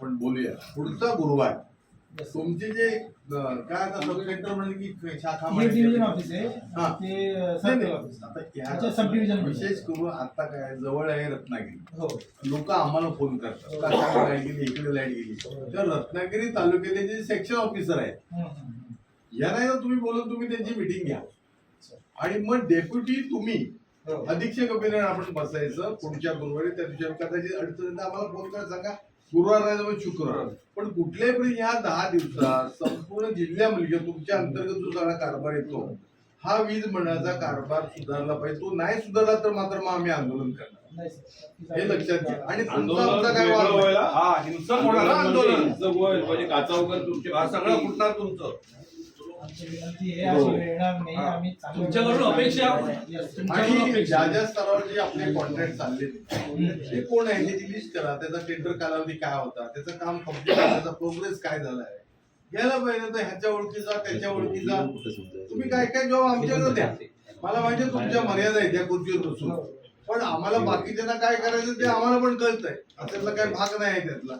आपण बोलूया. पुढचा गुरुवार. तुमचे जे काय आता सबसेक्टर म्हणजे की शाखा हे डिव्हिजन ऑफिस आहे. हा. ते नाही, सर्कल नाही. ऑफिस आता अच्छा, या- सब डिव्हिजनमध्ये. विशेष करून आता काय जवळ आहे रत्नागिरी. हो. लोक आम्हाला फोन करतात. काय लाइट गेली इकडे लाइट गेली. तर रत्नागिरी तालुक्यातले जे सेक्शन ऑफिसर आहेत हम्म, हम्म, हम्म. यांना ना तुम्ही बोलून तुम्ही त्यांची मिटिंग घ्या. आणि मग डेप्युटी तुम्ही हो. अधीक्षक अभिनय आपण बसायचं पुढच्या गुरुवारी. त्या दिवशी कदाचित अडचण आम्हाला फोन करा सांगा. गुरुवार नाही तर शुक्रवार. पण कुठल्याही पण ह्या दहा दिवसात संपूर्ण जिल्ह्यामध्ये तुमच्या अंतर्गत जो सगळा कारभार येतो. हा वीज मंडळाचा कारभार सुधारला पाहिजे. तो नाही सुधारला तर मात्र मग आम्ही आंदोलन करणार. हे लक्षात घ्या. आणि तुमचा काय हा, आंदोलन, म्हणजे होईल, म्हणजे काचावकर तुमचे हा सगळं फुटणार तुमचं. आमची विनंती आहे अशी वेळ येणार नाही आम्ही चांगलं- तुमच्याकडून अपेक्षा Yes. आणि ज्या ज्या स्तरावर जे आपले कॉन्ट्रॅक्ट चालले ते. कोण आहे? त्याची लिस्ट करा. त्याचा टेंडर कालावधी काय होता? त्याचं काम कंप्लीट त्याचा प्रोग्रेस काय झाला आहे? घ्यायला पाहिजे तर ह्याच्या ओळखीचा त्याच्या ओळखीचा. तुम्ही काय काय जॉब आमच्याकडे द्या. मला माहिती आहे तुमच्या मर्यादा आहेत त्या खुर्चीवर बसून पण आम्हाला बाकीच्यांना काय करायचं ते आम्हाला पण कळतंय. त्यातला काही भाग नाही आहे त्यातला.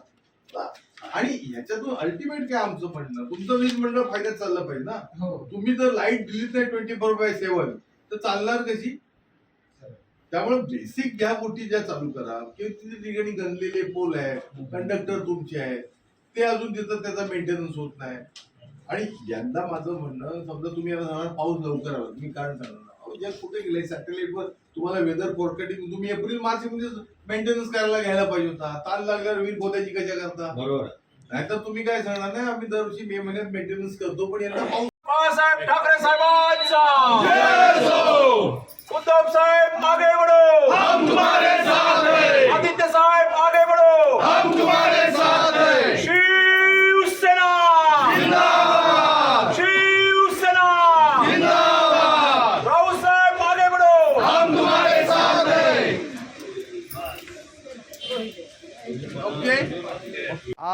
आणि ह्याच्यातून अल्टिमेट काय आमचं म्हणणं? तुमचं वीज मंडळ फायद्यात चाललं पाहिजे ना. हो. तुम्ही जर लाइट दिलीच नाही ट्वेंटी फोर बाय सेव्हन तर चालणार कशी? त्यामुळे बेसिक ज्या गोष्टी ज्या चालू करा. किंवा तिथे ठिकाणी गणलेले पोल आहे कंडक्टर तुमचे आहेत ते अजून तिथं त्याचा मेंटेनन्स होत नाही. आणि यंदा माझं म्हणणं समजा तुम्ही पाऊस लवकर आला तुम्ही कारण सांगणार. जग कुठे गेलंय? सॅटेलाइटवर तुम्हाला वेदर फोरकास्टिंग तुम्ही एप्रिल मार्च मध्ये मेंटेनन्स करायला घ्यायला पाहिजे होता. ताण लागल्यावर वीर खोदायची कशा करता? बरोबर. नाहीतर तुम्ही काय सांगणार नाही आम्ही दरवर्षी मे महिन्यात मेंटेनन्स करतो पण यांना बाळासाहेब ठाकरे साहेबांचा. उद्धव साहेब मागे बढो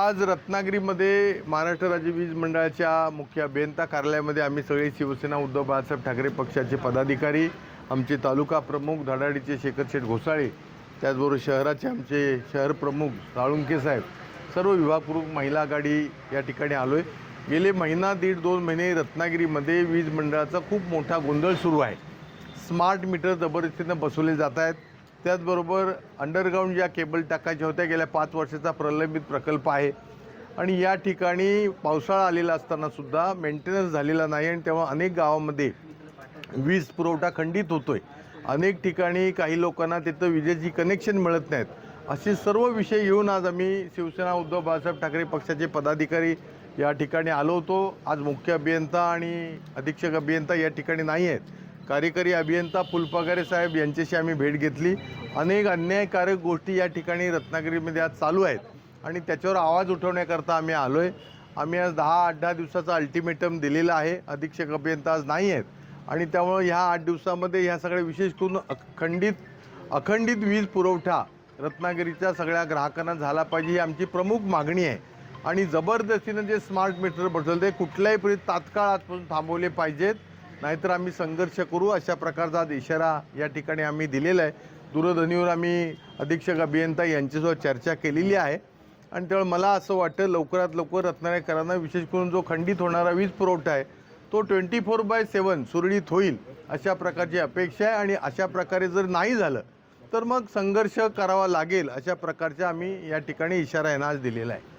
आज रत्नागिरीमध्ये महाराष्ट्र राज्य वीज मंडळाच्या मुख्य अभियंता कार्यालयामध्ये आम्ही सगळे शिवसेना उद्धव बाळासाहेब ठाकरे पक्षाचे पदाधिकारी आमचे तालुका प्रमुख धडाडीचे शेखर शेठ घोसाळे त्याचबरोबर शहराचे आमचे शहर प्रमुख साळुंके साहेब सर्व विभागप्रमुख महिला आघाडी या ठिकाणी आलो आहे गेले महिना दीड दोन महिने रत्नागिरीमध्ये वीज मंडळाचा खूप मोठा गोंधळ सुरू आहे. स्मार्ट मीटर जबरदस्तीनं बसवले जात आहेत. त्याचबरोबर अंडरग्राऊंड ज्या केबल टाकायच्या होत्या गेल्या पाच वर्षाचा प्रलंबित प्रकल्प आहे. आणि या ठिकाणी पावसाळा आलेला असतानासुद्धा मेंटेनन्स झालेला नाही आणि तेव्हा अनेक गावामध्ये वीज पुरवठा खंडित होतो आहे अनेक ठिकाणी काही लोकांना तिथं विजेची कनेक्शन मिळत नाहीत. असे सर्व विषय घेऊन आज आम्ही शिवसेना उद्धव बाळासाहेब ठाकरे पक्षाचे पदाधिकारी या ठिकाणी आलो होतो. आज मुख्य अभियंता आणि अधीक्षक अभियंता या ठिकाणी नाही आहेत. कार्यकारी अभियंता फुलपगारे साहेब यांच्याशी आम्ही भेट घेतली. अनेक अन्यायकारक गोष्टी या ठिकाणी रत्नागिरीमध्ये आज चालू आहेत. आणि त्याच्यावर आवाज उठवण्याकरता आम्ही आलो आहे आम्ही आज दहा आठ दहा दिवसाचा अल्टिमेटम दिलेला आहे. अधीक्षक अभियंता आज नाही आहेत. आणि त्यामुळं ह्या आठ दिवसामध्ये ह्या सगळ्या विशेष करून अखंडित अखंडित वीज पुरवठा रत्नागिरीच्या सगळ्या ग्राहकांना झाला पाहिजे ही आमची प्रमुख मागणी आहे. आणि जबरदस्तीनं जे स्मार्ट मीटर बसवलं ते कुठल्याही परी तात्काळ आजपासून थांबवले पाहिजेत. नाहीतर आम्ही संघर्ष करू. अशा प्रकारचा आज इशारा या ठिकाणी आम्ही दिलेला आहे. दूरध्वनीवर आम्ही अधीक्षक अभियंता यांच्यासोबत चर्चा केलेली आहे. आणि त्यामुळे मला असं वाटतं लवकरात लवकर रत्नागिरीकरांना विशेष करून जो खंडित होणारा वीज पुरवठा आहे तो ट्वेंटी फोर बाय सेवन सुरळीत होईल अशा प्रकारची अपेक्षा आहे. आणि अशा प्रकारे जर नाही झालं तर मग संघर्ष करावा लागेल अशा प्रकारच्या आम्ही या ठिकाणी इशारा यांना आज दिलेला आहे.